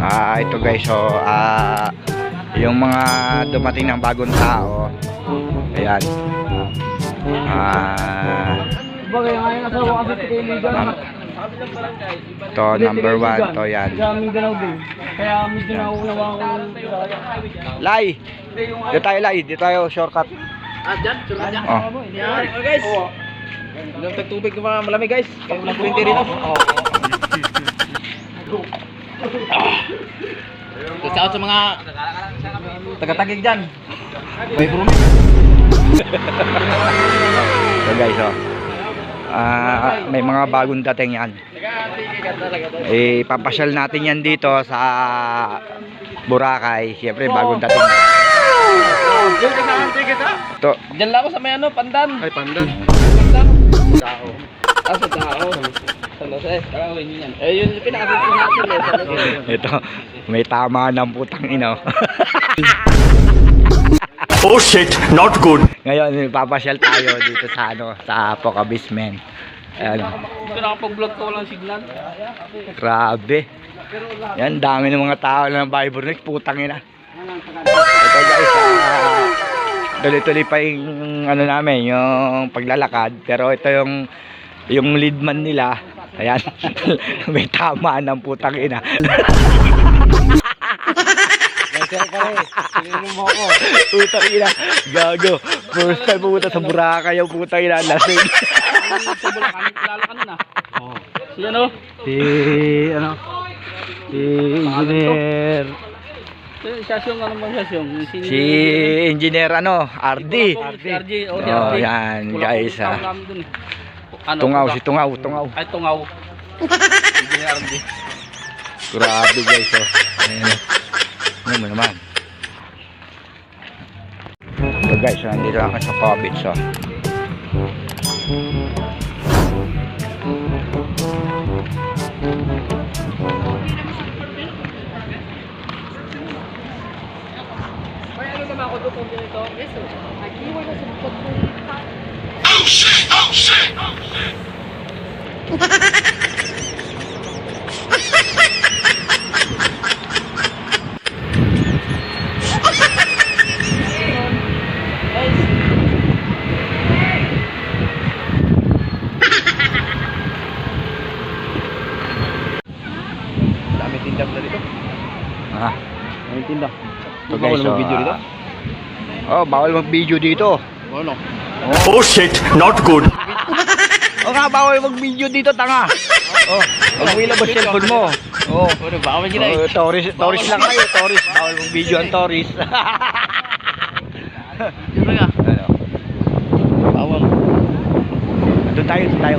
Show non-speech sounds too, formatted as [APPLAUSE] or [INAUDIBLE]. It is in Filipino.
Ah, ito guys, so ah yung mga dumating ng bagong tao. Ayan. Ah, to number one, to yan. Kaya medyo nauunawa ko. Lai! Dito tayo, Lai. Dito tayo, shortcut. Ah, dyan? Sure dyan? Oh. Oh, guys. Ilang tagtubig na mga malamig guys. Kaya walang kuwente rin ako. Shout out sa mga taga-tagig dyan. May brumi. [LAUGHS] So guys, oh. Ah, may mga bagong dating yan. Eh, papasyal natin yan dito sa Boracay. Siyempre, bagong dating. To, Diyan lang ako sa may ano, pandan. ay, pandan. Tao. Ah, sa tao. Sa Jose. Tao, yun. Eh, yun yung pinakasit ko natin eh. Ito, may tama ng putang ino. Oh shit, not good. Ngayon, papasyal tayo dito sa ano, sa Apocabismen. Ayan, Ito nakapag-vlog ko walang signal. grabe. Yan, dami ng mga tao na Bible putang ina. Ito guys, ah, tuloy-tuloy pa yung ano namin, yung paglalakad. Pero ito yung yung leadman nila. Ayan, [LAUGHS] may tama ng putang ina. Putang ina, gago. First time pumunta sa Boracay yung putang ina. Lasing. Sa Bulacan, kilala ka nun ah. Oo. Si ano? Si, ano, si engineer. Si Sasyong, ano bang Sasyong? Si engineer ano, RD. RD. RD. Oh, si Oh, yan, guys, ah. Ano, Tungaw, si Tungaw, Tungaw. Ay, tungaw. Grabe guys, oh. Ayan. Ano mo naman. So guys, so, nandito ako sa Pobit, so. Dami tindak na dito. Ah, Dami tindak. so guys, so, ah, Oh, bawal mag-video dito. Ano? Oh shit, not good. [LAUGHS] O nga, bawal mag-video dito, tanga. Oh, huwag mo ilabas cellphone mo. Oh. Ano, bawal gina Oh, tourist, tourist lang kayo, tourist. Bawal mag-video ang ka. [LAUGHS] ano? Bawal. Doon tayo, doon tayo.